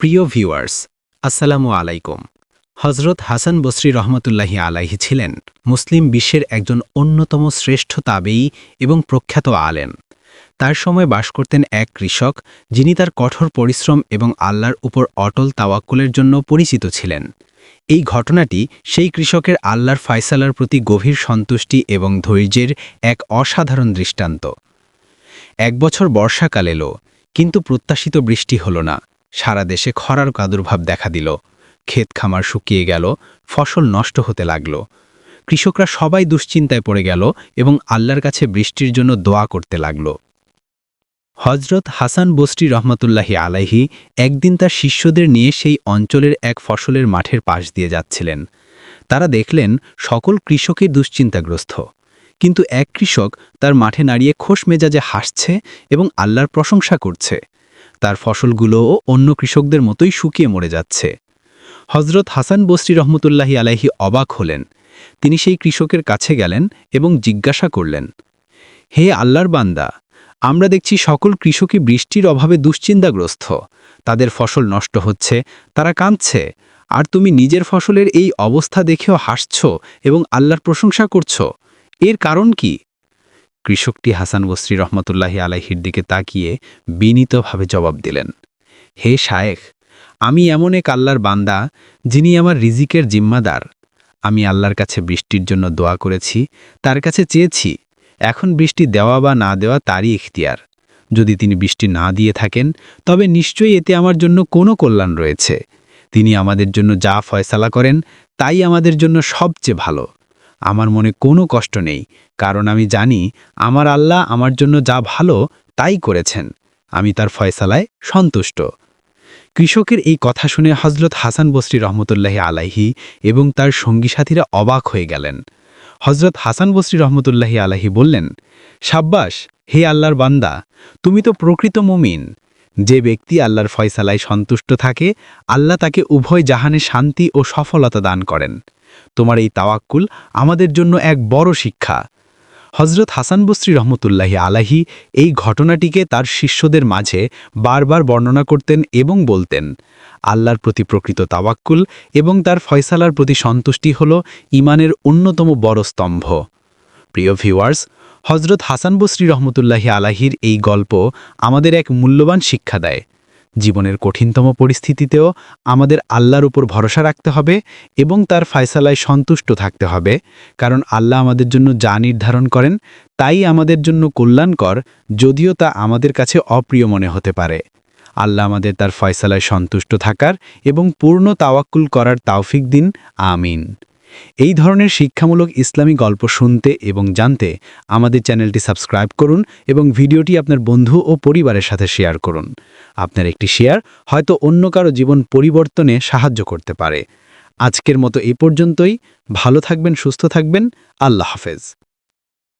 প্রিয় ভিউয়ার্স, আসসালামু আলাইকুম। হজরত হাসান বসরি রহমতুল্লাহি আলাইহি ছিলেন মুসলিম বিশ্বের একজন অন্যতম শ্রেষ্ঠ তাবেই এবং প্রখ্যাত আলেম। তার সময় বাস করতেন এক কৃষক যিনি তার কঠোর পরিশ্রম এবং আল্লাহর উপর অটল তাওয়াক্কুলের জন্য পরিচিত ছিলেন। এই ঘটনাটি সেই কৃষকের আল্লাহর ফায়সালার প্রতি গভীর সন্তুষ্টি এবং ধৈর্যের এক অসাধারণ দৃষ্টান্ত। এক বছর বর্ষাকাল এলো, কিন্তু প্রত্যাশিত বৃষ্টি হল না। সারা দেশে খরার প্রাদুর্ভাব দেখা দিল। ক্ষেত খামার শুকিয়ে গেল, ফসল নষ্ট হতে লাগল। কৃষকরা সবাই দুশ্চিন্তায় পড়ে গেল এবং আল্লাহর কাছে বৃষ্টির জন্য দোয়া করতে লাগল। হজরত হাসান বস্রি রহমতুল্লাহি আলাইহি একদিন তার শিষ্যদের নিয়ে সেই অঞ্চলের এক ফসলের মাঠের পাশ দিয়ে যাচ্ছিলেন। তারা দেখলেন, সকল কৃষকের দুশ্চিন্তাগ্রস্ত। কিন্তু এক কৃষক তার মাঠে নাড়িয়ে খোশ মেজাজে হাসছে এবং আল্লাহর প্রশংসা করছে। তার ফসলগুলোও অন্য কৃষকদের মতোই শুকিয়ে মরে যাচ্ছে। হজরত হাসান বস্রি রহমতুল্লাহি আলাইহি অবাক হলেন। তিনি সেই কৃষকের কাছে গেলেন এবং জিজ্ঞাসা করলেন, হে আল্লাহর বান্দা, আমরা দেখছি সকল কৃষকই বৃষ্টির অভাবে দুশ্চিন্তাগ্রস্ত। তাদের ফসল নষ্ট হচ্ছে, তারা কাঁদছে। আর তুমি নিজের ফসলের এই অবস্থা দেখেও হাসছ এবং আল্লাহর প্রশংসা করছ। এর কারণ কি? কৃষকটি হাসান বস্রি রহমতুল্লাহি আলাইহির দিকে তাকিয়ে বিনীতভাবে জবাব দিলেন, হে শায়েখ, আমি এমন এক আল্লাহর বান্দা যিনি আমার রিজিকের জিম্মাদার। আমি আল্লাহর কাছে বৃষ্টির জন্য দোয়া করেছি, তার কাছে চেয়েছি, এখন বৃষ্টি দেওয়া বা না দেওয়া তারই ইখতিয়ার। যদি তিনি বৃষ্টি না দিয়ে থাকেন, তবে নিশ্চয়ই এতে আমার জন্য কোনো কল্যাণ রয়েছে। তিনি আমাদের জন্য যা ফয়সালা করেন, তাই আমাদের জন্য সবচেয়ে ভালো। আমার মনে কোনো কষ্ট নেই, কারণ আমি জানি আমার আল্লাহ আমার জন্য যা ভালো তাই করেছেন। আমি তার ফয়সালায় সন্তুষ্ট। কৃষকের এই কথা শুনে হজরত হাসান বসরি রহমতুল্লাহি আলাহি এবং তার সঙ্গী সাথীরা অবাক হয়ে গেলেন। হজরত হাসান বসরি রহমতুল্লাহি আলাহি বললেন সাব্বাস হে আল্লাহর বান্দা, তুমি তো প্রকৃত মুমিন। যে ব্যক্তি আল্লাহর ফয়সালায় সন্তুষ্ট থাকে, আল্লাহ তাকে উভয় জাহানে শান্তি ও সফলতা দান করেন। তোমার এই তাওয়াক্কুল আমাদের জন্য এক বড় শিক্ষা। হজরত হাসান বস্রি রহমতুল্লাহি আলাহি এই ঘটনাটিকে তার শিষ্যদের মাঝে বারবার বর্ণনা করতেন এবং বলতেন, আল্লাহর প্রতি প্রকৃত তাওয়াক্কুল এবং তার ফয়সালার প্রতি সন্তুষ্টি হল ইমানের অন্যতম বড় স্তম্ভ। প্রিয় ভিউয়ার্স হজরত হাসান বস্রি রহমতুল্লাহি আলাহির এই গল্প আমাদের এক মূল্যবান শিক্ষা দেয়। জীবনের কঠিনতম পরিস্থিতিতেও আমাদের আল্লাহর উপর ভরসা রাখতে হবে এবং তার ফায়সালায় সন্তুষ্ট থাকতে হবে, কারণ আল্লাহ আমাদের জন্য যা নির্ধারণ করেন তাই আমাদের জন্য কল্যাণকর, যদিও তা আমাদের কাছে অপ্রিয় মনে হতে পারে। আল্লাহ আমাদের তার ফয়সালায় সন্তুষ্ট থাকার এবং পূর্ণ তাওয়াক্কুল করার তাওফিক দিন। আমিন। এই ধরনের শিক্ষামূলক ইসলামী গল্প শুনতে এবং জানতে আমাদের চ্যানেলটি সাবস্ক্রাইব করুন এবং ভিডিওটি আপনার বন্ধু ও পরিবারের সাথে শেয়ার করুন। আপনার একটি শেয়ার হয়তো অন্য কারও জীবন পরিবর্তনে সাহায্য করতে পারে। আজকের মতো এ পর্যন্তই। ভালো থাকবেন, সুস্থ থাকবেন। আল্লাহ হাফেজ।